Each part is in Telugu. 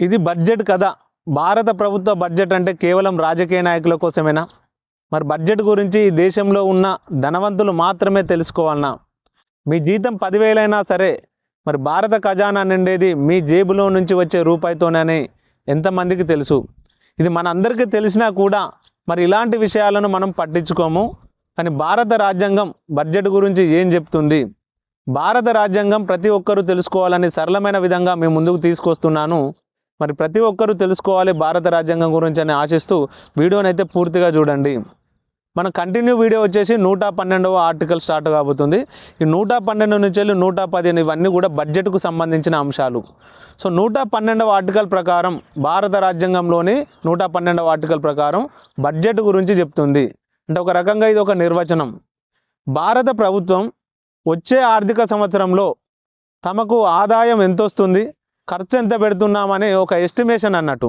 ఇది బడ్జెట్ కదా భారత ప్రభుత్వ బడ్జెట్ అంటే కేవలం రాజకీయ నాయకుల కోసమేనా? మరి బడ్జెట్ గురించి ఈ దేశంలో ఉన్న ధనవంతులు మాత్రమే తెలుసుకోవాలన్నా మీ జీతం పదివేలైనా సరే మరి భారత ఖజానా నిండేది మీ జేబులో నుంచి వచ్చే రూపాయితోనని ఎంతమందికి తెలుసు? ఇది మనందరికీ తెలిసినా కూడా మరి ఇలాంటి విషయాలను మనం పట్టించుకోము. కానీ భారత రాజ్యాంగం బడ్జెట్ గురించి ఏం చెప్తుంది? భారత రాజ్యాంగం ప్రతి ఒక్కరూ తెలుసుకోవాలని సరళమైన విధంగా మేము ముందుకు తీసుకొస్తున్నాను. మరి ప్రతి ఒక్కరూ తెలుసుకోవాలి భారత రాజ్యాంగం గురించి అని ఆశిస్తూ వీడియోని అయితే పూర్తిగా చూడండి. మన కంటిన్యూ వీడియో వచ్చేసి నూట పన్నెండవ ఆర్టికల్ స్టార్ట్ కాబోతుంది. ఈ నూట పన్నెండు నుంచి వెళ్ళి నూట పదిహేను ఇవన్నీ కూడా బడ్జెట్కు సంబంధించిన అంశాలు. సో నూట పన్నెండవ ఆర్టికల్ ప్రకారం భారత రాజ్యాంగంలోని నూట పన్నెండవ ఆర్టికల్ ప్రకారం బడ్జెట్ గురించి చెప్తుంది. అంటే ఒక రకంగా ఇది ఒక నిర్వచనం. భారత ప్రభుత్వం వచ్చే ఆర్థిక సంవత్సరంలో తమకు ఆదాయం ఎంత వస్తుంది ఖర్చు ఎంత పెడుతున్నామని ఒక ఎస్టిమేషన్ అన్నట్టు.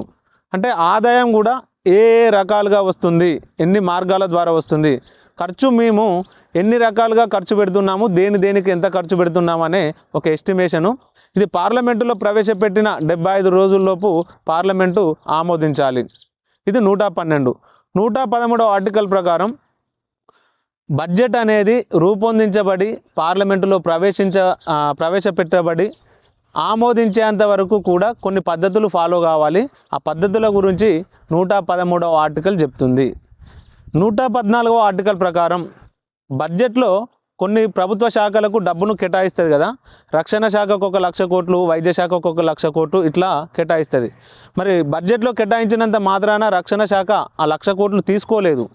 అంటే ఆదాయం కూడా ఏ ఏ రకాలుగా వస్తుంది ఎన్ని మార్గాల ద్వారా వస్తుంది ఖర్చు మేము ఎన్ని రకాలుగా ఖర్చు పెడుతున్నాము దేని దేనికి ఎంత ఖర్చు పెడుతున్నామనే ఒక ఎస్టిమేషను ఇది పార్లమెంటులో ప్రవేశపెట్టిన డెబ్బై ఐదు రోజుల్లోపు పార్లమెంటు ఆమోదించాలి. ఇది నూట పన్నెండు. నూట పదమూడవ ఆర్టికల్ ప్రకారం బడ్జెట్ అనేది రూపొందించబడి పార్లమెంటులో ప్రవేశించ ప్రవేశపెట్టబడి ఆమోదించేంత వరకు కూడా కొన్ని పద్ధతులు ఫాలో కావాలి. ఆ పద్ధతుల గురించి నూట పదమూడవ ఆర్టికల్ చెప్తుంది. నూట పద్నాలుగవ ఆర్టికల్ ప్రకారం బడ్జెట్లో కొన్ని ప్రభుత్వ శాఖలకు డబ్బును కేటాయిస్తుంది కదా. రక్షణ శాఖకు ఒక లక్ష కోట్లు వైద్య శాఖకు ఒక లక్ష కోట్లు ఇట్లా కేటాయిస్తుంది. మరి బడ్జెట్లో కేటాయించినంత మాత్రాన రక్షణ శాఖ ఆ లక్ష కోట్లు తీసుకోలేదు.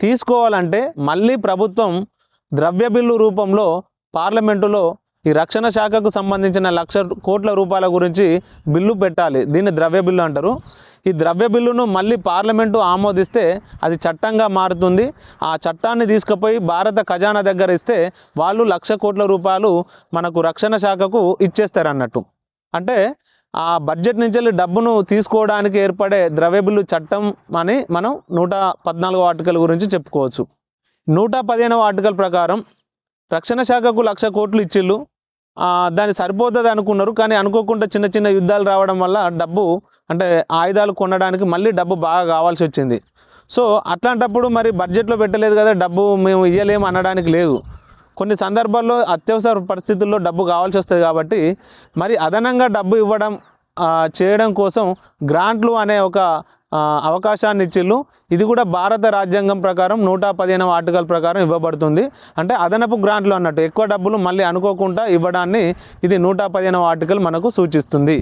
తీసుకోవాలంటే మళ్ళీ ప్రభుత్వం ద్రవ్య బిల్లు రూపంలో పార్లమెంటులో ఈ రక్షణ శాఖకు సంబంధించిన లక్ష కోట్ల రూపాయల గురించి బిల్లు పెట్టాలి. దీన్ని ద్రవ్య బిల్లు అంటారు. ఈ ద్రవ్య బిల్లును మళ్ళీ పార్లమెంటు ఆమోదిస్తే అది చట్టంగా మారుతుంది. ఆ చట్టాన్ని తీసుకుపోయి భారత ఖజానా దగ్గర ఇస్తే వాళ్ళు లక్ష కోట్ల రూపాయలు మనకు రక్షణ శాఖకు ఇచ్చేస్తారు అన్నట్టు అంటే ఆ బడ్జెట్ నుంచి వెళ్ళి డబ్బును తీసుకోవడానికి ఏర్పడే ద్రవ్య బిల్లు చట్టం అని మనం నూట పద్నాలుగో ఆర్టికల్ గురించి చెప్పుకోవచ్చు. నూట పదిహేనవ ఆర్టికల్ ప్రకారం రక్షణ శాఖకు లక్ష కోట్లు ఇచ్చిళ్ళు. దాన్ని సరిపోతుంది అనుకున్నారు. కానీ అనుకోకుండా చిన్న చిన్న యుద్ధాలు రావడం వల్ల డబ్బు అంటే ఆయుధాలు కొనడానికి మళ్ళీ డబ్బు బాగా కావాల్సి వచ్చింది. సో అట్లాంటప్పుడు మరి బడ్జెట్లో పెట్టలేదు కదా డబ్బు మేము ఇయ్యలేము అనడానికి లేదు. కొన్ని సందర్భాల్లో అత్యవసర పరిస్థితుల్లో డబ్బు కావాల్సి వస్తుంది కాబట్టి మరి అదనంగా డబ్బు ఇవ్వడం చేయడం కోసం గ్రాంట్లు అనే ఒక అవకాశాన్ని ఇచ్చిళ్ళు. ఇది కూడా భారత రాజ్యాంగం ప్రకారం నూట పదిహేనవ ఆర్టికల్ ప్రకారం ఇవ్వబడుతుంది. అంటే అదనపు గ్రాంట్లు అన్నట్టు ఎక్కువ డబ్బులు మళ్ళీ అనుకోకుండా ఇవ్వడాన్ని ఇది నూట పదిహేనవ ఆర్టికల్ మనకు సూచిస్తుంది.